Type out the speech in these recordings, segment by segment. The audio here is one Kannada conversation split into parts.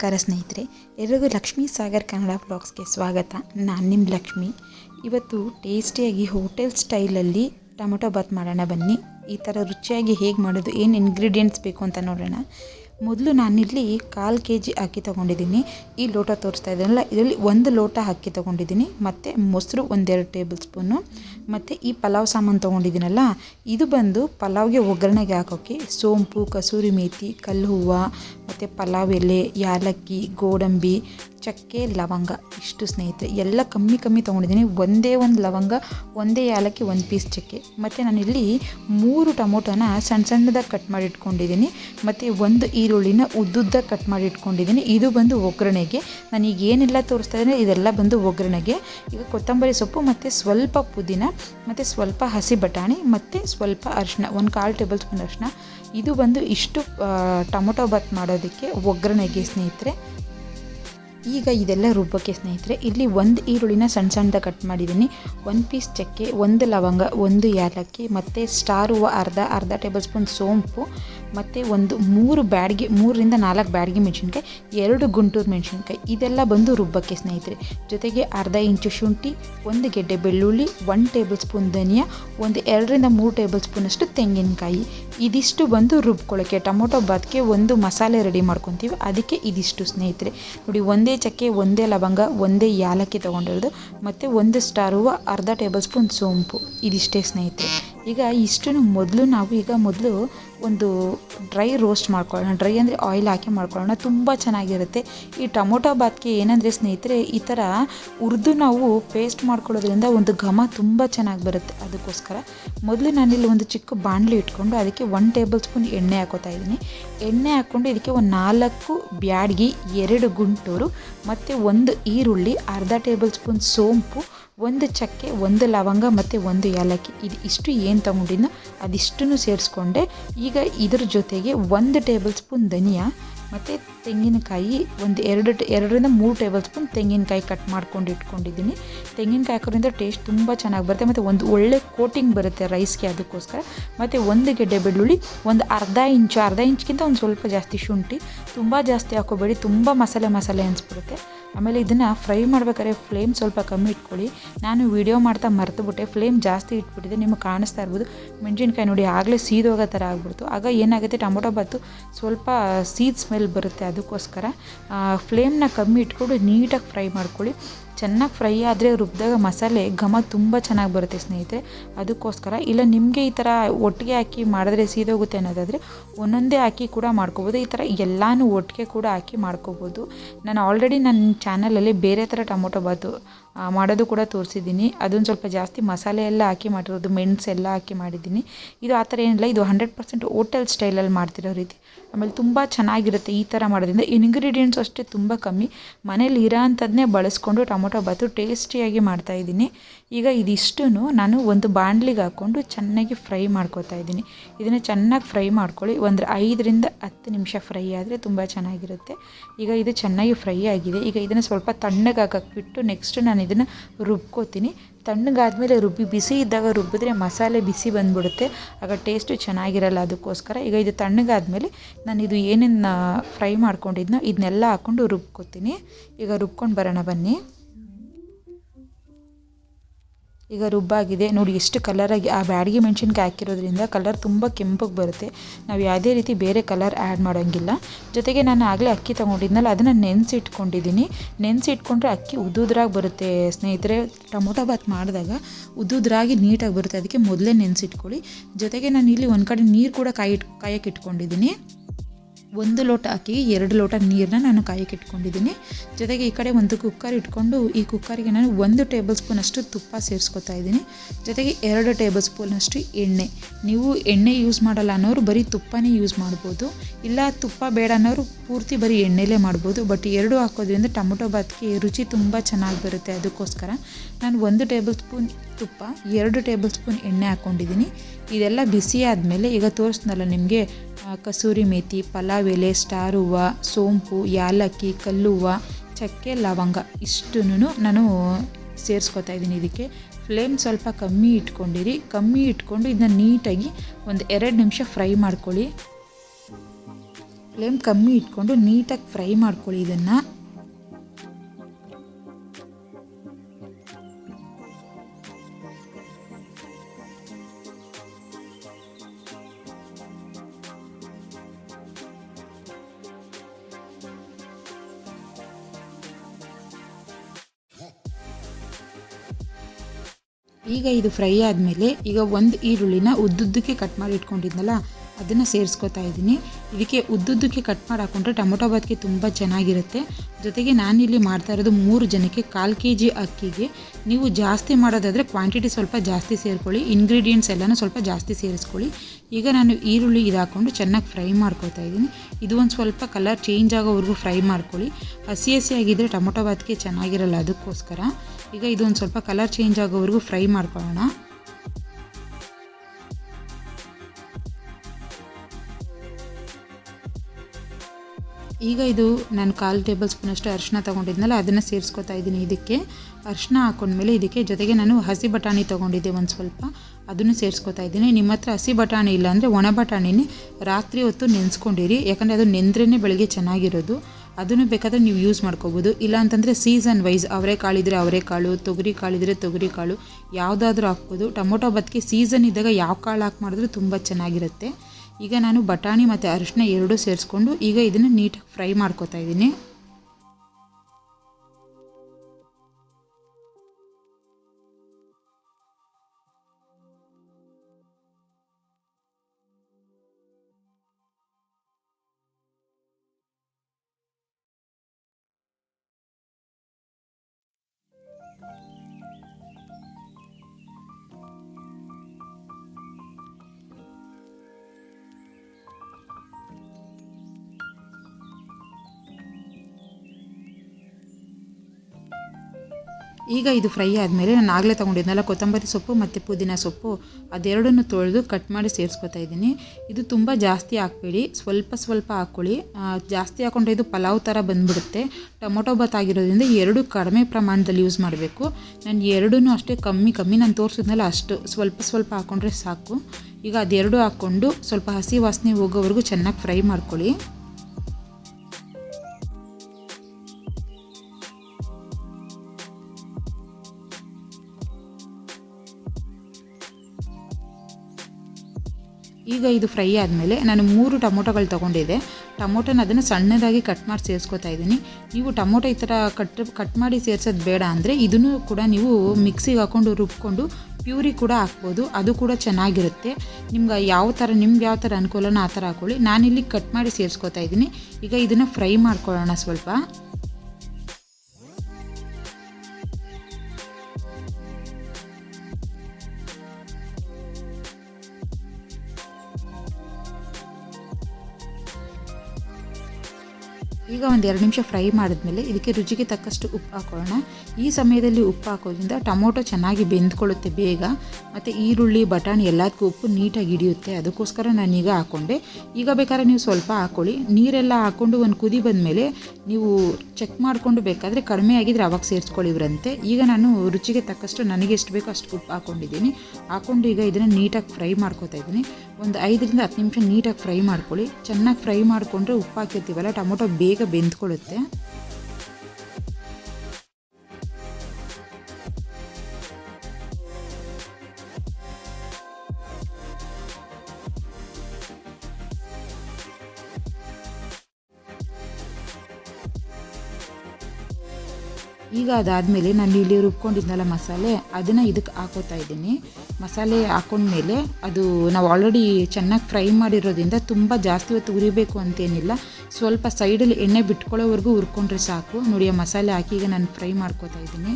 ನಮಸ್ಕಾರ ಸ್ನೇಹಿತರೆ ಎಲ್ಲರಿಗೂ ಲಕ್ಷ್ಮೀ ಸಾಗರ್ ಕನ್ನಡ ಬ್ಲಾಗ್ಸ್ಗೆ ಸ್ವಾಗತ. ನಾನು ನಿಮ್ಮ ಲಕ್ಷ್ಮಿ. ಇವತ್ತು ಟೇಸ್ಟಿಯಾಗಿ ಹೋಟೆಲ್ ಸ್ಟೈಲಲ್ಲಿ ಟೊಮೊಟೊ ಬಾತ್ ಮಾಡೋಣ ಬನ್ನಿ. ಈ ಥರ ರುಚಿಯಾಗಿ ಹೇಗೆ ಮಾಡೋದು, ಏನು ಇಂಗ್ರೀಡಿಯೆಂಟ್ಸ್ ಬೇಕು ಅಂತ ನೋಡೋಣ. ಮೊದಲು ನಾನಿಲ್ಲಿ ಕಾಲು ಕೆ ಜಿ ಅಕ್ಕಿ ತೊಗೊಂಡಿದ್ದೀನಿ. ಈ ಲೋಟ ತೋರಿಸ್ತಾ ಇದ್ದೀನಲ್ಲ ಇದರಲ್ಲಿ ಒಂದು ಲೋಟ ಅಕ್ಕಿ ತೊಗೊಂಡಿದ್ದೀನಿ. ಮತ್ತು ಮೊಸರು ಒಂದೆರಡು ಟೇಬಲ್ ಸ್ಪೂನು. ಮತ್ತು ಈ ಪಲಾವ್ ಸಾಮಾನು ತೊಗೊಂಡಿದ್ದೀನಲ್ಲ, ಇದು ಬಂದು ಪಲಾವ್ಗೆ ಒಗ್ಗರಣೆಗೆ ಹಾಕೋಕ್ಕೆ ಸೋಂಪು, ಕಸೂರಿ ಮೇಥಿ ಕಲ್ಲು ಹೂವು, ಮತ್ತು ಪಲಾವ್ ಎಲೆ, ಯಾಲಕ್ಕಿ, ಗೋಡಂಬಿ ಚಕ್ಕೆ ಲವಂಗ. ಇಷ್ಟು ಸ್ನೇಹಿತರೆ, ಎಲ್ಲ ಕಮ್ಮಿ ಕಮ್ಮಿ ತೊಗೊಂಡಿದ್ದೀನಿ. ಒಂದೇ ಒಂದು ಲವಂಗ, ಒಂದೇ ಏಲಕ್ಕಿ ಒಂದು ಪೀಸ್ ಚಕ್ಕೆ. ಮತ್ತು ನಾನಿಲ್ಲಿ ಮೂರು ಟೊಮೊಟೊನ ಸಣ್ಣ ಸಣ್ಣದಾಗಿ ಕಟ್ ಮಾಡಿ ಇಟ್ಕೊಂಡಿದ್ದೀನಿ ಮತ್ತು ಒಂದು ಈರುಳ್ಳಿನ ಉದ್ದುದ್ದ ಕಟ್ ಮಾಡಿ ಇಟ್ಕೊಂಡಿದ್ದೀನಿ ಇದು ಬಂದು ಒಗ್ಗರಣೆಗೆ. ಈಗ ಏನೆಲ್ಲ ತೋರಿಸ್ತಾ ಇದ್ದೀನಿ, ಇದೆಲ್ಲ ಬಂದು ಒಗ್ಗರಣೆಗೆ. ಈಗ ಕೊತ್ತಂಬರಿ ಸೊಪ್ಪು, ಮತ್ತು ಸ್ವಲ್ಪ ಪುದೀನ, ಮತ್ತು ಸ್ವಲ್ಪ ಹಸಿ ಬಟಾಣಿ, ಮತ್ತು ಸ್ವಲ್ಪ ಅರಿಶಿನ ಒಂದು ಕಾಲು ಟೇಬಲ್ ಸ್ಪೂನ್ ಅರಿಶಿನ ಇದು ಬಂದು ಇಷ್ಟು ಟೊಮೊಟೊ ಬಾತ್ ಮಾಡೋದಕ್ಕೆ ಒಗ್ಗರಣೆಗೆ ಸ್ನೇಹಿತರೆ. ಈಗ ಇದೆಲ್ಲ ರುಬ್ಬಕ್ಕೆ ಸ್ನೇಹಿತರೆ, ಇಲ್ಲಿ ಒಂದು ಈರುಳ್ಳಿನ ಸಣ್ಣ ಸಣ್ಣದಾಗ ಕಟ್ ಮಾಡಿದ್ದೀನಿ. ಒಂದು ಪೀಸ್ ಚಕ್ಕೆ, ಒಂದು ಲವಂಗ, ಒಂದು ಏಲಕ್ಕಿ, ಮತ್ತು ಸ್ಟಾರ್ ಹೂವು ಅರ್ಧ ಅರ್ಧ ಟೇಬಲ್ ಸ್ಪೂನ್ ಸೋಂಪು ಮತ್ತು ಒಂದು ಮೂರು ಬ್ಯಾಡ್ಗೆ, ಮೂರರಿಂದ ನಾಲ್ಕು ಬ್ಯಾಡ್ಗೆ ಮೆಣಸಿನ್ಕಾಯಿ, ಎರಡು ಗುಂಟೂರು ಮೆಣಸಿನ್ಕಾಯಿ, ಇದೆಲ್ಲ ಬಂದು ರುಬ್ಬಕ್ಕೆ ಸ್ನೇಹಿತರೆ. ಜೊತೆಗೆ ಅರ್ಧ ಇಂಚು ಶುಂಠಿ, ಒಂದು ಗೆಡ್ಡೆ ಬೆಳ್ಳುಳ್ಳಿ ಒನ್ ಟೇಬಲ್ ಸ್ಪೂನ್ ಧನಿಯಾ, ಒಂದು ಎರಡರಿಂದ ಮೂರು ಟೇಬಲ್ ಸ್ಪೂನಷ್ಟು ತೆಂಗಿನಕಾಯಿ. ಇದಿಷ್ಟು ಬಂದು ರುಬ್ಕೊಳ್ಳೋಕ್ಕೆ, ಟೊಮೊಟೊ ಬಾತ್ಗೆ ಒಂದು ಮಸಾಲೆ ರೆಡಿ ಮಾಡ್ಕೊತೀವಿ. ಅದಕ್ಕೆ ಇದಿಷ್ಟು ಸ್ನೇಹಿತರೆ. ನೋಡಿ, ಒಂದೇ ಚಕ್ಕೆ, ಒಂದೇ ಲವಂಗ, ಒಂದೇ ಯಾಲಕ್ಕಿ ತೊಗೊಂಡಿರೋದು. ಮತ್ತು ಒಂದು ಸ್ಟಾರ್ ಹೂವು, ಅರ್ಧ ಟೇಬಲ್ ಸ್ಪೂನ್ ಸೋಂಪು. ಇದಿಷ್ಟೇ ಸ್ನೇಹಿತರೆ. ಈಗ ಇಷ್ಟನ್ನು ಮೊದಲು ನಾವು ಈಗ ಮೊದಲು ಒಂದು ಡ್ರೈ ರೋಸ್ಟ್ ಮಾಡ್ಕೊಳ್ಳೋಣ. ಡ್ರೈ ಅಂದರೆ ಆಯಿಲ್ ಹಾಕಿ ಮಾಡ್ಕೊಳ್ಳೋಣ. ತುಂಬ ಚೆನ್ನಾಗಿರುತ್ತೆ. ಈ ಟೊಮೊಟೊ ಬಾತ್ಗೆ ಏನಂದರೆ ಸ್ನೇಹಿತರೆ, ಈ ಥರ ಹುರಿದು ನಾವು ಪೇಸ್ಟ್ ಮಾಡ್ಕೊಳ್ಳೋದ್ರಿಂದ ಒಂದು ಘಮ ತುಂಬ ಚೆನ್ನಾಗಿ ಬರುತ್ತೆ. ಅದಕ್ಕೋಸ್ಕರ ಮೊದಲು ನಾನಿಲ್ಲಿ ಒಂದು ಚಿಕ್ಕ ಬಾಣಲಿ ಇಟ್ಕೊಂಡು ಅದಕ್ಕೆ ಒನ್ ಟೇಬಲ್ ಸ್ಪೂನ್ ಎಣ್ಣೆ ಹಾಕೋತಾ ಇದ್ದೀನಿ. ಎಣ್ಣೆ ಹಾಕ್ಕೊಂಡು ಇದಕ್ಕೆ ಒಂದು ನಾಲ್ಕು ಬ್ಯಾಡ್ಗಿ ಎರಡು ಗುಂಟೂರು ಮತ್ತು ಒಂದು ಈರುಳ್ಳಿ, ಅರ್ಧ ಟೇಬಲ್ ಸ್ಪೂನ್ ಸೋಂಪು ಒಂದು ಚಕ್ಕೆ, ಒಂದು ಲವಂಗ ಮತ್ತು ಒಂದು ಏಲಕ್ಕಿ. ಇದು ಇಷ್ಟು ಏನು ತೊಗೊಂಡಿದ್ನೋ ಅದಿಷ್ಟನ್ನು ಸೇರಿಸ್ಕೊಂಡೆ. ಈಗ ಇದ್ರ ಜೊತೆಗೆ ಒಂದು ಟೇಬಲ್ ಸ್ಪೂನ್ ಧನಿಯಾ ಮತ್ತು ತೆಂಗಿನಕಾಯಿ ಒಂದು ಎರಡು ಎರಡರಿಂದ ಮೂರು ಟೇಬಲ್ ಸ್ಪೂನ್ ತೆಂಗಿನಕಾಯಿ ಕಟ್ ಮಾಡ್ಕೊಂಡು ಇಟ್ಕೊಂಡಿದ್ದೀನಿ. ತೆಂಗಿನಕಾಯಿ ಹಾಕೋದ್ರಿಂದ ಟೇಸ್ಟ್ ತುಂಬ ಚೆನ್ನಾಗಿ ಬರುತ್ತೆ. ಮತ್ತು ಒಂದು ಒಳ್ಳೆ ಕೋಟಿಂಗ್ ಬರುತ್ತೆ ರೈಸ್ಗೆ ಅದಕ್ಕೋಸ್ಕರ. ಮತ್ತು ಒಂದು ಗೆಡ್ಡೆ ಬೆಳ್ಳುಳ್ಳಿ, ಒಂದು ಅರ್ಧ ಇಂಚು, ಅರ್ಧ ಇಂಚ್ಗಿಂತ ಒಂದು ಸ್ವಲ್ಪ ಜಾಸ್ತಿ ಶುಂಠಿ, ತುಂಬ ಜಾಸ್ತಿ ಹಾಕೋಬೇಡಿ. ತುಂಬ ಮಸಾಲೆ ಮಸಾಲೆ ಅನಿಸ್ಬಿಡುತ್ತೆ. ಆಮೇಲೆ ಇದನ್ನು ಫ್ರೈ ಮಾಡ್ಬೇಕಾದ್ರೆ ಫ್ಲೇಮ್ ಸ್ವಲ್ಪ ಕಮ್ಮಿ ಇಟ್ಕೊಳ್ಳಿ. ನಾನು ವಿಡಿಯೋ ಮಾಡ್ತಾ ಮರ್ತುಬಿಟ್ಟೆ. ಫ್ಲೇಮ್ ಜಾಸ್ತಿ ಇಟ್ಬಿಟ್ಟಿದೆ. ನಿಮಗೆ ಕಾಣಿಸ್ತಾ ಇರ್ಬೋದು. ಮೆಣಸಿನ್ಕಾಯಿ ನೋಡಿ ಆಗಲೇ ಸೀದೋಗೋ ಥರ ಆಗ್ಬಿಡ್ತು. ಆಗ ಏನಾಗುತ್ತೆ? ಟೊಮೊಟೊ ಬಾತು ಸ್ವಲ್ಪ ಸೀದ್ ಸ್ಮೆಲ್ ಬರುತ್ತೆ ಅದಕ್ಕೋಸ್ಕರ ಫ್ಲೇಮ್ನ ಕಮ್ಮಿ ಇಟ್ಕೊಂಡು ನೀಟಾಗಿ ಫ್ರೈ ಮಾಡ್ಕೊಳ್ಳಿ. ಚೆನ್ನಾಗಿ ಫ್ರೈ ಆದರೆ ರುಬ್ಬಿದಾಗ ಮಸಾಲೆ ಘಮ ತುಂಬ ಚೆನ್ನಾಗಿ ಬರುತ್ತೆ ಸ್ನೇಹಿತರೆ. ಅದಕ್ಕೋಸ್ಕರ, ಇಲ್ಲ ನಿಮಗೆ ಈ ಥರ ಒಟ್ಟಿಗೆ ಹಾಕಿ ಮಾಡಿದ್ರೆ ಸೀದೋಗುತ್ತೆ ಅನ್ನೋದಾದರೆ, ಒಂದೊಂದೇ ಹಾಕಿ ಕೂಡ ಮಾಡ್ಕೋಬೋದು. ಈ ಥರ ಎಲ್ಲನೂ ಒಟ್ಟಿಗೆ ಕೂಡ ಹಾಕಿ ಮಾಡ್ಕೋಬೋದು. ನಾನು ಆಲ್ರೆಡಿ ನನ್ನ ಚಾನಲಲ್ಲಿ ಬೇರೆ ಥರ ಟೊಮೊಟೊ ಬಾತು ಮಾಡೋದು ಕೂಡ ತೋರಿಸಿದ್ದೀನಿ. ಅದೊಂದು ಸ್ವಲ್ಪ ಜಾಸ್ತಿ ಮಸಾಲೆ ಎಲ್ಲ ಹಾಕಿ ಮಾಡಿರೋದು, ಮೆಣಸು ಎಲ್ಲ ಹಾಕಿ ಮಾಡಿದ್ದೀನಿ. ಇದು ಆ ಥರ ಏನಿಲ್ಲ, ಇದು ಹಂಡ್ರೆಡ್ ಪರ್ಸೆಂಟ್ ಹೋಟೆಲ್ ಸ್ಟೈಲಲ್ಲಿ ಮಾಡ್ತಿರೋ ರೀತಿ. ಆಮೇಲೆ ತುಂಬ ಚೆನ್ನಾಗಿರುತ್ತೆ ಈ ಥರ ಮಾಡೋದ್ರಿಂದ. ಇನ್ಗ್ರೀಡಿಯೆಂಟ್ಸ್ ಅಷ್ಟೇ ತುಂಬ ಕಮ್ಮಿ. ಮನೇಲಿ ಇರೋ ಅಂಥದ್ದನ್ನೇ ಬಳಸ್ಕೊಂಡು ಟೊಮೊಟೊ ಬಾತು ಟೇಸ್ಟಿಯಾಗಿ ಮಾಡ್ತಾಯಿದ್ದೀನಿ ಈಗ ಇದಿಷ್ಟು ನಾನು ಒಂದು ಬಾಣಲಿಗೆ ಹಾಕ್ಕೊಂಡು ಚೆನ್ನಾಗಿ ಫ್ರೈ ಮಾಡ್ಕೋತಾ ಇದ್ದೀನಿ. ಇದನ್ನು ಚೆನ್ನಾಗಿ ಫ್ರೈ ಮಾಡ್ಕೊಳ್ಳಿ. ಒಂದು ಐದರಿಂದ ಹತ್ತು ನಿಮಿಷ ಫ್ರೈ ಆದರೆ ತುಂಬ ಚೆನ್ನಾಗಿರುತ್ತೆ. ಈಗ ಇದು ಚೆನ್ನಾಗಿ ಫ್ರೈ ಆಗಿದೆ. ಈಗ ಇದನ್ನು ಸ್ವಲ್ಪ ತಣ್ಣಗೆ ಹಾಕಕ್ಬಿಟ್ಟು ನೆಕ್ಸ್ಟ್ ನಾನು ಇದನ್ನು ರುಬ್ಕೋತೀನಿ. ತಣ್ಣಗಾದ್ಮೇಲೆ ರುಬ್ಬಿ, ಬಿಸಿ ಇದ್ದಾಗ ರುಬ್ಬಿದ್ರೆ ಮಸಾಲೆ ಬಿಸಿ ಬಂದ್ಬಿಡುತ್ತೆ. ಆಗ ಟೇಸ್ಟು ಚೆನ್ನಾಗಿರಲ್ಲ ಅದಕ್ಕೋಸ್ಕರ. ಈಗ ಇದು ತಣ್ಣಗಾದ್ಮೇಲೆ ನಾನು ಇದು ಏನೇನು ಫ್ರೈ ಮಾಡ್ಕೊಂಡಿದ್ನೋ, ಇದನ್ನೆಲ್ಲ ಹಾಕ್ಕೊಂಡು ರುಬ್ಕೋತೀನಿ. ಈಗ ರುಬ್ಕೊಂಡು ಬರೋಣ ಬನ್ನಿ. ಈಗ ರುಬ್ಬಾಗಿದೆ. ನೋಡಿ ಎಷ್ಟು ಕಲರಾಗಿ ಆ ಬ್ಯಾಡಗಿ ಮೆಣಸಿನ್ಕಾಯಿ ಹಾಕಿರೋದ್ರಿಂದ ಕಲರ್ ತುಂಬ ಕೆಂಪಗೆ ಬರುತ್ತೆ. ನಾವು ಯಾವುದೇ ರೀತಿ ಬೇರೆ ಕಲರ್ ಆ್ಯಡ್ ಮಾಡೋಂಗಿಲ್ಲ. ಜೊತೆಗೆ ನಾನು ಆಗಲೇ ಅಕ್ಕಿ ತೊಗೊಂಡಿದ್ನಲ್ಲ, ಅದನ್ನು ನೆನೆಸಿಟ್ಕೊಂಡಿದ್ದೀನಿ. ನೆನೆಸಿಟ್ಕೊಂಡ್ರೆ ಅಕ್ಕಿ ಉದುದ್ರಾಗಿ ಬರುತ್ತೆ. ಸ್ನೇಹಿತರೆ, ಟೊಮೊಟೊ ಬಾತ್ ಮಾಡಿದಾಗ ಉದುದ್ರಾಗಿ ನೀಟಾಗಿ ಬರುತ್ತೆ. ಅದಕ್ಕೆ ಮೊದಲೇ ನೆನೆಸಿಟ್ಕೊಳ್ಳಿ. ಜೊತೆಗೆ ನಾನು ಇಲ್ಲಿ ಒಂದು ಕಡೆ ನೀರು ಕೂಡ ಕಾಯಿ ಇಟ್ ಕಾಯಕ್ಕೆ ಇಟ್ಕೊಂಡಿದ್ದೀನಿ. ಒಂದು ಲೋಟ ಅಕ್ಕಿ ಎರಡು ಲೋಟ ನೀರನ್ನ ನಾನು ಕಾಯಕ್ಕೆ ಇಟ್ಕೊಂಡಿದ್ದೀನಿ. ಜೊತೆಗೆ ಈ ಕಡೆ ಒಂದು ಕುಕ್ಕರ್ ಇಟ್ಕೊಂಡು ಈ ಕುಕ್ಕರಿಗೆ ನಾನು ಒಂದು ಟೇಬಲ್ ಸ್ಪೂನಷ್ಟು ತುಪ್ಪ ಸೇರಿಸ್ಕೊತಾ ಇದ್ದೀನಿ. ಜೊತೆಗೆ ಎರಡು ಟೇಬಲ್ ಸ್ಪೂನಷ್ಟು ಎಣ್ಣೆ. ನೀವು ಎಣ್ಣೆ ಯೂಸ್ ಮಾಡಲ್ಲ ಅನ್ನೋರು ಬರೀ ತುಪ್ಪನೇ ಯೂಸ್ ಮಾಡ್ಬೋದು. ಇಲ್ಲ ತುಪ್ಪ ಬೇಡ ಅನ್ನೋರು ಪೂರ್ತಿ ಬರೀ ಎಣ್ಣೆಲೇ ಮಾಡ್ಬೋದು. ಬಟ್ ಎರಡು ಹಾಕೋದ್ರಿಂದ ಟೊಮೊಟೊ ಬಾತ್ಗೆ ರುಚಿ ತುಂಬ ಚೆನ್ನಾಗಿ ಬರುತ್ತೆ ಅದಕ್ಕೋಸ್ಕರ. ನಾನು ಒಂದು ಟೇಬಲ್ ಸ್ಪೂನ್ ತುಪ್ಪ, ಎರಡು ಟೇಬಲ್ ಸ್ಪೂನ್ ಎಣ್ಣೆ ಹಾಕ್ಕೊಂಡಿದ್ದೀನಿ ಇದೆಲ್ಲ ಬಿಸಿ ಆದಮೇಲೆ ಈಗ ತೋರಿಸ್ನಲ್ಲ ನಿಮಗೆ ಕಸೂರಿ ಮೇಥಿ ಪಲಾವ್ ಎಲೆ ಸ್ಟಾರ್ ಹೂವು ಸೋಂಪು, ಯಾಲಕ್ಕಿ ಕಲ್ಲು ಹೂವು ಚಕ್ಕೆ, ಲವಂಗ ಇಷ್ಟನ್ನು ನಾನು ಸೇರಿಸ್ಕೊತಾ ಇದ್ದೀನಿ ಇದಕ್ಕೆ. ಫ್ಲೇಮ್ ಸ್ವಲ್ಪ ಕಮ್ಮಿ ಇಟ್ಕೊಂಡಿರಿ. ಕಮ್ಮಿ ಇಟ್ಕೊಂಡು ಇದನ್ನ ನೀಟಾಗಿ ಒಂದು ಎರಡು ನಿಮಿಷ ಫ್ರೈ ಮಾಡ್ಕೊಳ್ಳಿ. ಫ್ಲೇಮ್ ಕಮ್ಮಿ ಇಟ್ಕೊಂಡು ನೀಟಾಗಿ ಫ್ರೈ ಮಾಡ್ಕೊಳ್ಳಿ ಇದನ್ನು. ಇದು ಫ್ರೈ ಆದಮೇಲೆ ಈಗ ಒಂದು ಈರುಳ್ಳಿನ ಉದ್ದುದ್ದಕ್ಕೆ ಕಟ್ ಮಾಡಿ ಇಟ್ಕೊಂಡಿದ್ನಲ್ಲ, ಅದನ್ನು ಸೇರಿಸ್ಕೊತಾ ಇದ್ದೀನಿ. ಇದಕ್ಕೆ ಉದ್ದುದ್ದಕ್ಕೆ ಕಟ್ ಮಾಡಿ ಹಾಕೊಂಡ್ರೆ ಟೊಮೊಟೊ ಬಾತ್ಗೆ ತುಂಬ ಚೆನ್ನಾಗಿರುತ್ತೆ. ಜೊತೆಗೆ ನಾನಿಲ್ಲಿ ಮಾಡ್ತಾ ಇರೋದು ಮೂರು ಜನಕ್ಕೆ ಕಾಲು ಕೆ ಜಿ ಅಕ್ಕಿಗೆ. ನೀವು ಜಾಸ್ತಿ ಮಾಡೋದಾದರೆ ಕ್ವಾಂಟಿಟಿ ಸ್ವಲ್ಪ ಜಾಸ್ತಿ ಸೇರಿಕೊಳ್ಳಿ ಇಂಗ್ರೀಡಿಯೆಂಟ್ಸ್ ಎಲ್ಲನೂ ಸ್ವಲ್ಪ ಜಾಸ್ತಿ ಸೇರಿಸ್ಕೊಳ್ಳಿ. ಈಗ ನಾನು ಈರುಳ್ಳಿ ಇದಾಕೊಂಡು ಚೆನ್ನಾಗಿ ಫ್ರೈ ಮಾಡ್ಕೊತಾ ಇದ್ದೀನಿ. ಇದು ಒಂದು ಸ್ವಲ್ಪ ಕಲರ್ ಚೇಂಜ್ ಆಗೋವರೆಗೂ ಫ್ರೈ ಮಾಡ್ಕೊಳ್ಳಿ. ಹಸಿ ಹಸಿ ಆಗಿದ್ದರೆ ಟೊಮೊಟೊ ಬಾತ್ಗೆ ಚೆನ್ನಾಗಿರಲ್ಲ ಅದಕ್ಕೋಸ್ಕರ. ಈಗ ಇದೊಂದು ಸ್ವಲ್ಪ ಕಲರ್ ಚೇಂಜ್ ಆಗೋವರೆಗೂ ಫ್ರೈ ಮಾಡ್ಕೊಳ್ಳೋಣ. ಈಗ ಇದು ನಾನು ಕಾಲು ಟೇಬಲ್ ಸ್ಪೂನಷ್ಟು ಅರಿಶಿನ ತೊಗೊಂಡಿದ್ನಲ್ಲ, ಅದನ್ನು ಸೇರಿಸ್ಕೊತಾ ಇದ್ದೀನಿ ಇದಕ್ಕೆ. ಅರಿಶಿನ ಹಾಕೊಂಡ್ಮೇಲೆ ಇದಕ್ಕೆ ಜೊತೆಗೆ ನಾನು ಹಸಿ ಬಟಾಣಿ ತೊಗೊಂಡಿದ್ದೆ ಒಂದು ಸ್ವಲ್ಪ. ಅದನ್ನು ಸೇರಿಸ್ಕೊತಾ ಇದ್ದೀನಿ. ನಿಮ್ಮ ಹತ್ರ ಹಸಿ ಬಟಾಣಿ ಇಲ್ಲ ಅಂದರೆ ಒಣ ಬಟಾಣಿನೇ ರಾತ್ರಿ ಹೊತ್ತು ನೆನೆಸ್ಕೊಂಡಿರಿ. ಯಾಕಂದರೆ ಅದು ನೆಂದ್ರೇ ಬೆಳಗ್ಗೆ ಚೆನ್ನಾಗಿರೋದು. ಅದನ್ನು ಬೇಕಾದರೆ ನೀವು ಯೂಸ್ ಮಾಡ್ಕೋಬೋದು. ಇಲ್ಲ ಅಂತಂದರೆ ಸೀಸನ್ ವೈಸ್ ಅವರೆಕಾಳಿದ್ರೆ ಅವರೆಕಾಳು ತೊಗರಿ ಕಾಳಿದ್ರೆ ತೊಗರಿ ಕಾಳು, ಯಾವುದಾದ್ರೂ ಹಾಕ್ಬೋದು. ಟೊಮೊಟೊ ಬದಕ್ಕೆ ಸೀಸನ್ ಇದ್ದಾಗ ಯಾವ ಕಾಳು ಹಾಕಿ ಮಾಡಿದ್ರೂ ತುಂಬ ಚೆನ್ನಾಗಿರುತ್ತೆ. ಈಗ ನಾನು ಬಟಾಣಿ ಮತ್ತು ಅರಿಶಿನ ಎರಡೂ ಸೇರಿಸ್ಕೊಂಡು ಈಗ ಇದನ್ನು ನೀಟಾಗಿ ಫ್ರೈ ಮಾಡ್ಕೊತಾ ಇದ್ದೀನಿ. ಈಗ ಇದು ಫ್ರೈ ಆದಮೇಲೆ ನಾನು ಆಗಲೇ ತೊಗೊಂಡಿದ್ನಲ್ಲ ಕೊತ್ತಂಬರಿ ಸೊಪ್ಪು ಮತ್ತು ಪುದೀನ ಸೊಪ್ಪು, ಅದೆರಡನ್ನು ತೊಳೆದು ಕಟ್ ಮಾಡಿ ಸೇರಿಸ್ಕೊತಾ ಇದ್ದೀನಿ. ಇದು ತುಂಬ ಜಾಸ್ತಿ ಹಾಕ್ಬೇಡಿ, ಸ್ವಲ್ಪ ಸ್ವಲ್ಪ ಹಾಕ್ಕೊಳ್ಳಿ. ಜಾಸ್ತಿ ಹಾಕ್ಕೊಂಡ್ರೆ ಇದು ಪಲಾವ್ ಥರ ಬಂದುಬಿಡುತ್ತೆ. ಟೊಮೊಟೊ ಬಾತ್ ಆಗಿರೋದ್ರಿಂದ ಎರಡು ಕಡಿಮೆ ಪ್ರಮಾಣದಲ್ಲಿ ಯೂಸ್ ಮಾಡಬೇಕು. ನಾನು ಎರಡೂ ಅಷ್ಟೇ ಕಮ್ಮಿ ಕಮ್ಮಿ ನಾನು ತೋರಿಸಿದ್ನಲ್ಲ ಅಷ್ಟು, ಸ್ವಲ್ಪ ಸ್ವಲ್ಪ ಹಾಕ್ಕೊಂಡ್ರೆ ಸಾಕು. ಈಗ ಅದೆರಡು ಹಾಕ್ಕೊಂಡು ಸ್ವಲ್ಪ ಹಸಿ ವಾಸನೆ ಹೋಗೋವರೆಗೂ ಚೆನ್ನಾಗಿ ಫ್ರೈ ಮಾಡ್ಕೊಳ್ಳಿ. ಈಗ ಇದು ಫ್ರೈ ಆದಮೇಲೆ ನಾನು ಮೂರು ಟೊಮೊಟೊಗಳು ತೊಗೊಂಡಿದ್ದೆ. ಟೊಮೊಟೊನ ಅದನ್ನು ಸಣ್ಣದಾಗಿ ಕಟ್ ಮಾಡಿ ಸೇರಿಸ್ಕೊತಾ ಇದ್ದೀನಿ. ನೀವು ಟೊಮೊಟೊ ಈ ಥರ ಕಟ್ ಕಟ್ ಮಾಡಿ ಸೇರ್ಸೋದು ಬೇಡ ಅಂದರೆ ಇದನ್ನು ಕೂಡ ನೀವು ಮಿಕ್ಸಿಗೆ ಹಾಕ್ಕೊಂಡು ರುಬ್ಕೊಂಡು ಪ್ಯೂರಿ ಕೂಡ ಹಾಕ್ಬೋದು. ಅದು ಕೂಡ ಚೆನ್ನಾಗಿರುತ್ತೆ. ನಿಮ್ಗೆ ಯಾವ ಥರ ನಿಮ್ಗೆ ಯಾವ ಥರ ಅನುಕೂಲನೋ ಆ ಥರ ಹಾಕ್ಕೊಳ್ಳಿ ನಾನಿಲ್ಲಿ ಕಟ್ ಮಾಡಿ ಸೇರಿಸ್ಕೊತಾ ಇದ್ದೀನಿ. ಈಗ ಇದನ್ನು ಫ್ರೈ ಮಾಡ್ಕೊಳ್ಳೋಣ ಸ್ವಲ್ಪ. ಈಗ ಒಂದು ಎರಡು ನಿಮಿಷ ಫ್ರೈ ಮಾಡಿದ್ಮೇಲೆ ಇದಕ್ಕೆ ರುಚಿಗೆ ತಕ್ಕಷ್ಟು ಉಪ್ಪು ಹಾಕೊಳ್ಳೋಣ. ಈ ಸಮಯದಲ್ಲಿ ಉಪ್ಪು ಹಾಕೋದ್ರಿಂದ ಟೊಮೊಟೊ ಚೆನ್ನಾಗಿ ಬೆಂದ್ಕೊಳ್ಳುತ್ತೆ ಬೇಗ. ಮತ್ತು ಈರುಳ್ಳಿ, ಬಟಾಣಿ ಎಲ್ಲದಕ್ಕೂ ಉಪ್ಪು ನೀಟಾಗಿ ಹಿಡಿಯುತ್ತೆ. ಅದಕ್ಕೋಸ್ಕರ ನಾನು ಈಗ ಹಾಕ್ಕೊಂಡೆ ಈಗ ಬೇಕಾದ್ರೆ ನೀವು ಸ್ವಲ್ಪ ಹಾಕ್ಕೊಳ್ಳಿ ನೀರೆಲ್ಲ ಹಾಕ್ಕೊಂಡು ಒಂದು ಕುದಿ ಬಂದಮೇಲೆ ನೀವು ಚೆಕ್ ಮಾಡಿಕೊಂಡು ಬೇಕಾದರೆ ಕಡಿಮೆ ಆಗಿದ್ರೆ ಅವಾಗ ಸೇರಿಸ್ಕೊಳ್ಳಿವ್ರಂತೆ ಈಗ ನಾನು ರುಚಿಗೆ ತಕ್ಕಷ್ಟು ನನಗೆ ಎಷ್ಟು ಬೇಕೋ ಅಷ್ಟು ಉಪ್ಪು ಹಾಕ್ಕೊಂಡಿದ್ದೀನಿ ಹಾಕ್ಕೊಂಡು ಈಗ ಇದನ್ನು ನೀಟಾಗಿ ಫ್ರೈ ಮಾಡ್ಕೋತಾ ಇದ್ದೀನಿ. ಒಂದು ಐದರಿಂದ ಹತ್ತು ನಿಮಿಷ ನೀಟಾಗಿ ಫ್ರೈ ಮಾಡ್ಕೊಳ್ಳಿ. ಚೆನ್ನಾಗಿ ಫ್ರೈ ಮಾಡಿಕೊಂಡ್ರೆ ಉಪ್ಪು ಹಾಕಿರ್ತೀವಲ್ಲ, ಟೊಮೊಟೊ ಬೇಗ ಬೆಂದ್ಕೊಳ್ಳುತ್ತೆ. ಈಗ ಅದಾದಮೇಲೆ ನಾನು ಇಲ್ಲಿ ರುಬ್ಕೊಂಡಿದ್ನಲ್ಲ ಮಸಾಲೆ, ಅದನ್ನು ಇದಕ್ಕೆ ಹಾಕೋತಾ ಇದ್ದೀನಿ. ಮಸಾಲೆ ಹಾಕೊಂಡ್ಮೇಲೆ ಅದು ನಾವು ಆಲ್ರೆಡಿ ಚೆನ್ನಾಗಿ ಫ್ರೈ ಮಾಡಿರೋದ್ರಿಂದ ತುಂಬ ಜಾಸ್ತಿ ಹೊತ್ತು ಉರಿಬೇಕು ಅಂತೇನಿಲ್ಲ. ಸ್ವಲ್ಪ ಸೈಡಲ್ಲಿ ಎಣ್ಣೆ ಬಿಟ್ಕೊಳ್ಳೋವರೆಗೂ ಹುರ್ಕೊಂಡ್ರೆ ಸಾಕು. ನೋಡಿ ಆ ಮಸಾಲೆ ಹಾಕಿ ಈಗ ನಾನು ಫ್ರೈ ಮಾಡ್ಕೋತಾ ಇದ್ದೀನಿ.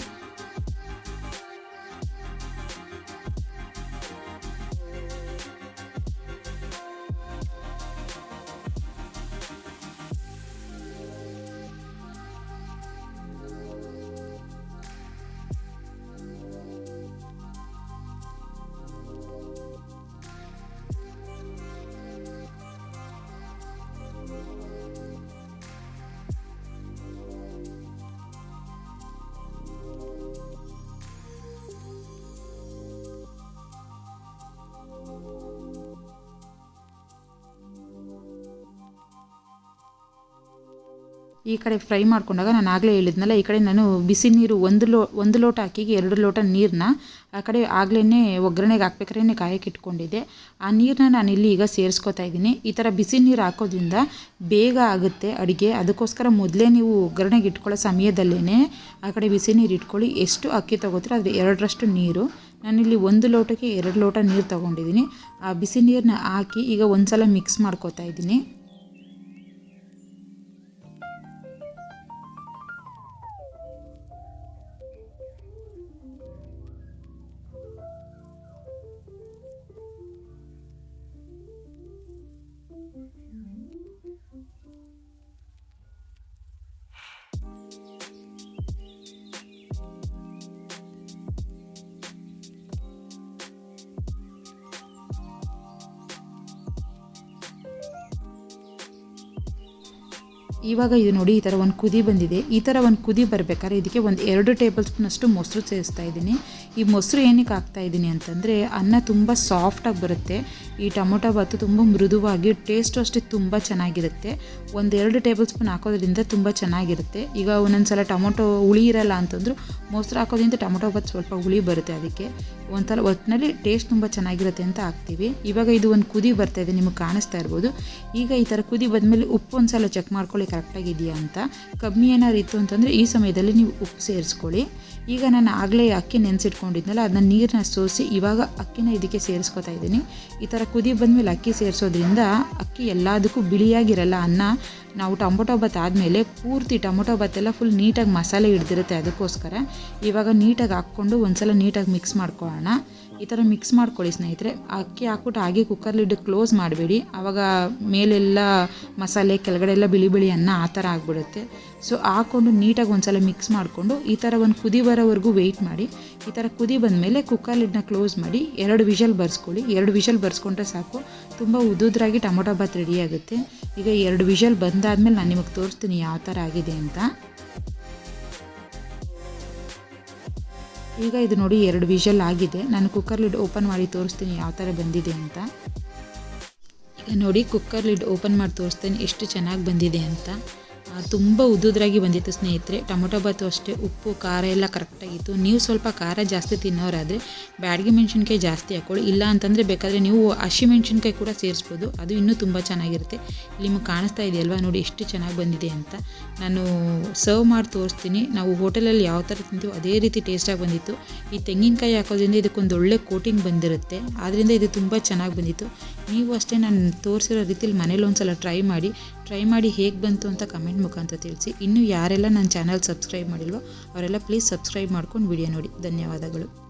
ಈ ಕಡೆ ಫ್ರೈ ಮಾಡ್ಕೊಂಡಾಗ ನಾನು ಆಗಲೇ ಹೇಳಿದ್ನಲ್ಲ, ಈ ಕಡೆ ನಾನು ಬಿಸಿ ನೀರು ಒಂದು ಲೋ, ಒಂದು ಲೋಟ ಅಕ್ಕಿಗೆ ಎರಡು ಲೋಟ ನೀರನ್ನ ಆ ಕಡೆ ಆಗಲೇ ಒಗ್ಗರಣೆಗೆ ಹಾಕ್ಬೇಕಾದ್ರೆ ಕಾಯಕ್ಕೆ ಇಟ್ಕೊಂಡಿದ್ದೆ. ಆ ನೀರನ್ನ ನಾನು ಇಲ್ಲಿ ಈಗ ಸೇರಿಸ್ಕೊತಾ ಇದ್ದೀನಿ. ಈ ಥರ ಬಿಸಿ ನೀರು ಹಾಕೋದ್ರಿಂದ ಬೇಗ ಆಗುತ್ತೆ ಅಡುಗೆ. ಅದಕ್ಕೋಸ್ಕರ ಮೊದಲೇ ನೀವು ಒಗ್ಗರಣೆಗೆ ಇಟ್ಕೊಳ್ಳೋ ಸಮಯದಲ್ಲೇ ಆ ಕಡೆ ಬಿಸಿ ನೀರು ಇಟ್ಕೊಳ್ಳಿ. ಎಷ್ಟು ಅಕ್ಕಿ ತೊಗೋತೀರೋ ಅದು ಎರಡರಷ್ಟು ನೀರು. ನಾನಿಲ್ಲಿ ಒಂದು ಲೋಟಕ್ಕೆ ಎರಡು ಲೋಟ ನೀರು ತೊಗೊಂಡಿದ್ದೀನಿ. ಆ ಬಿಸಿ ನೀರನ್ನ ಹಾಕಿ ಈಗ ಒಂದು ಸಲ ಮಿಕ್ಸ್ ಮಾಡ್ಕೋತಾ ಇದ್ದೀನಿ. ಇವಾಗ ಇದು ನೋಡಿ ಈ ಥರ ಒಂದು ಕುದಿ ಬಂದಿದೆ. ಈ ಥರ ಒಂದು ಕುದಿ ಬರಬೇಕಾದ್ರೆ ಇದಕ್ಕೆ ಒಂದು ಎರಡು ಟೇಬಲ್ ಸ್ಪೂನಷ್ಟು ಮೊಸರು ಸೇರಿಸ್ತಾ ಇದ್ದೀನಿ. ಈ ಮೊಸರು ಏನಕ್ಕೆ ಹಾಕ್ತಾ ಇದ್ದೀನಿ ಅಂತಂದರೆ ಅನ್ನ ತುಂಬ ಸಾಫ್ಟಾಗಿ ಬರುತ್ತೆ. ಈ ಟೊಮೊಟೊ ಬಾತು ತುಂಬ ಮೃದುವಾಗಿ ಟೇಸ್ಟು ಅಷ್ಟೇ ತುಂಬ ಚೆನ್ನಾಗಿರುತ್ತೆ. ಒಂದೆರಡು ಟೇಬಲ್ ಸ್ಪೂನ್ ಹಾಕೋದ್ರಿಂದ ತುಂಬ ಚೆನ್ನಾಗಿರುತ್ತೆ. ಈಗ ಒಂದೊಂದು ಸಲ ಟೊಮೊಟೊ ಹುಳಿ ಇರಲ್ಲ ಅಂತಂದ್ರು, ಮೊಸರು ಹಾಕೋದ್ರಿಂದ ಟೊಮೊಟೊ ಬಾತು ಸ್ವಲ್ಪ ಹುಳಿ ಬರುತ್ತೆ ಅದಕ್ಕೆ. ಒಂಥರ ಒಟ್ಟಿನಲ್ಲಿ ಟೇಸ್ಟ್ ತುಂಬ ಚೆನ್ನಾಗಿರುತ್ತೆ ಅಂತ ಹಾಕ್ತೀವಿ. ಇವಾಗ ಇದು ಒಂದು ಕುದಿ ಬರ್ತಾ ಇದೆ, ನಿಮಗೆ ಕಾಣಿಸ್ತಾ ಇರ್ಬೋದು. ಈಗ ಈ ಥರ ಕುದಿ ಬಂದಮೇಲೆ ಉಪ್ಪು ಒಂದು ಸಲ ಚೆಕ್ ಮಾಡ್ಕೊಳ್ಳಿ ಕರೆಕ್ಟಾಗಿದೆಯಾ ಅಂತ. ಕಮ್ಮಿ ಏನಾದ್ರು ಇತ್ತು ಅಂತಂದರೆ ಈ ಸಮಯದಲ್ಲಿ ನೀವು ಉಪ್ಪು ಸೇರಿಸ್ಕೊಳ್ಳಿ. ಈಗ ನಾನು ಆಗಲೇ ಅಕ್ಕಿ ನೆನೆಸಿಟ್ಕೊಂಡಿದ್ನಲ್ಲ, ಅದನ್ನ ನೀರನ್ನ ಸೋಸಿ ಇವಾಗ ಅಕ್ಕಿನ ಇದಕ್ಕೆ ಸೇರಿಸ್ಕೊತಾ ಇದ್ದೀನಿ. ಈ ಥರ ಕುದಿ ಬಂದಮೇಲೆ ಅಕ್ಕಿ ಸೇರಿಸೋದ್ರಿಂದ ಅಕ್ಕಿ ಎಲ್ಲದಕ್ಕೂ ಬಿಳಿಯಾಗಿರಲ್ಲ ಅನ್ನ. ನಾವು ಟೊಮೊಟೊ ಬತ್ ಆದಮೇಲೆ ಪೂರ್ತಿ ಟೊಮೊಟೊ ಬಾತ್ ಎಲ್ಲ ಫುಲ್ ನೀಟಾಗಿ ಮಸಾಲೆ ಹಿಡ್ದಿರುತ್ತೆ ಅದಕ್ಕೋಸ್ಕರ. ಇವಾಗ ನೀಟಾಗಿ ಹಾಕ್ಕೊಂಡು ಒಂದ್ಸಲ ನೀಟಾಗಿ ಮಿಕ್ಸ್ ಮಾಡ್ಕೊಳ್ಳೋಣ. ಈ ಥರ ಮಿಕ್ಸ್ ಮಾಡ್ಕೊಳ್ಳಿ ಸ್ನೇಹಿತರೆ. ಅಕ್ಕಿ ಹಾಕ್ಬಿಟ್ಟು ಹಾಗೆ ಕುಕ್ಕರ್ ಲಿಡ್ ಕ್ಲೋಸ್ ಮಾಡಬೇಡಿ. ಆವಾಗ ಮೇಲೆಲ್ಲ ಮಸಾಲೆ ಕೆಳಗಡೆ ಎಲ್ಲ ಬಿಳಿ ಬಿಳಿ ಅನ್ನ ಆ ಥರ ಆಗಿಬಿಡುತ್ತೆ. ಸೊ ಹಾಕ್ಕೊಂಡು ನೀಟಾಗಿ ಒಂದ್ಸಲ ಮಿಕ್ಸ್ ಮಾಡಿಕೊಂಡು ಈ ಥರ ಒಂದು ಕುದಿ ಬರೋವರೆಗೂ ವೆಯ್ಟ್ ಮಾಡಿ. ಈ ಥರ ಕುದಿ ಬಂದಮೇಲೆ ಕುಕ್ಕರ್ ಲಿಡ್ನ ಕ್ಲೋಸ್ ಮಾಡಿ ಎರಡು ವಿಷಲ್ ಬರ್ಸ್ಕೊಳ್ಳಿ. ಎರಡು ವಿಷಲ್ ಬರ್ಸ್ಕೊಂಡ್ರೆ ಸಾಕು. ತುಂಬ ಉದುದ್ರಾಗಿ ಟೊಮೊಟೊ ಬಾತ್ ರೆಡಿ ಆಗುತ್ತೆ. ಈಗ ಎರಡು ವಿಷಲ್ ಬಂದಾದ್ಮೇಲೆ ನಾನು ನಿಮಗೆ ತೋರಿಸ್ತೀನಿ ಯಾವ ಥರ ಆಗಿದೆ ಅಂತ. ಈಗ ಇದು ನೋಡಿ ಎರಡು ವಿಷಲ್ ಆಗಿದೆ. ನಾನು ಕುಕ್ಕರ್ ಲಿಡ್ ಓಪನ್ ಮಾಡಿ ತೋರಿಸ್ತೀನಿ ಯಾವ ಥರ ಬಂದಿದೆ ಅಂತ. ಈಗ ನೋಡಿ ಕುಕ್ಕರ್ ಲಿಡ್ ಓಪನ್ ಮಾಡಿ ತೋರಿಸ್ತೀನಿ ಎಷ್ಟು ಚೆನ್ನಾಗಿ ಬಂದಿದೆ ಅಂತ. ತುಂಬ ಉದ್ದುದ್ರಾಗಿ ಬಂದಿತ್ತು ಸ್ನೇಹಿತರೆ. ಟೊಮೊಟೊ ಬಾತು ಅಷ್ಟೇ, ಉಪ್ಪು, ಖಾರ ಎಲ್ಲ ಕರೆಕ್ಟಾಗಿತ್ತು ನೀವು ಸ್ವಲ್ಪ ಖಾರ ಜಾಸ್ತಿ ತಿನ್ನೋರಾದರೆ ಬ್ಯಾಡಗಿ ಮೆಣಸಿನ್ಕಾಯಿ ಜಾಸ್ತಿ ಹಾಕ್ಕೊಳ್ಳಿ. ಇಲ್ಲ ಅಂತಂದರೆ ಬೇಕಾದರೆ ನೀವು ಹಸಿ ಮೆಣಸಿನ್ಕಾಯಿ ಕೂಡ ಸೇರಿಸ್ಬೋದು. ಅದು ಇನ್ನೂ ತುಂಬ ಚೆನ್ನಾಗಿರುತ್ತೆ. ಇಲ್ಲಿ ನಿಮಗೆ ಕಾಣಿಸ್ತಾ ಇದೆಯಲ್ವಾ? ನೋಡಿ ಎಷ್ಟು ಚೆನ್ನಾಗಿ ಬಂದಿದೆ ಅಂತ. ನಾನು ಸರ್ವ್ ಮಾಡಿ ತೋರಿಸ್ತೀನಿ. ನಾವು ಹೋಟೆಲಲ್ಲಿ ಯಾವ ಥರ ತಿಂತೀವೋ ಅದೇ ರೀತಿ ಟೇಸ್ಟಾಗಿ ಬಂದಿತ್ತು. ಈ ತೆಂಗಿನಕಾಯಿ ಹಾಕೋದ್ರಿಂದ ಇದಕ್ಕೊಂದು ಒಳ್ಳೆ ಕೋಟಿಂಗ್ ಬಂದಿರುತ್ತೆ. ಆದ್ದರಿಂದ ಇದು ತುಂಬ ಚೆನ್ನಾಗಿ ಬಂದಿತ್ತು. ನೀವು ಅಷ್ಟೇ ನಾನು ತೋರಿಸಿರೋ ರೀತಿಲಿ ಮನೇಲಿ ಒಂದು ಸಲ ಟ್ರೈ ಮಾಡಿ ಟ್ರೈ ಮಾಡಿ ಹೇಗೆ ಬಂತು ಅಂತ ಕಮೆಂಟ್ ಮುಖಾಂತರ ತಿಳಿಸಿ. ಇನ್ನು ಯಾರೆಲ್ಲ ನನ್ನ ಚಾನಲ್ ಸಬ್ಸ್ಕ್ರೈಬ್ ಮಾಡಿಲ್ವೋ, ಅವರೆಲ್ಲ ಪ್ಲೀಸ್ ಸಬ್ಸ್ಕ್ರೈಬ್ ಮಾಡ್ಕೊಂಡು ವಿಡಿಯೋ ನೋಡಿ. ಧನ್ಯವಾದಗಳು.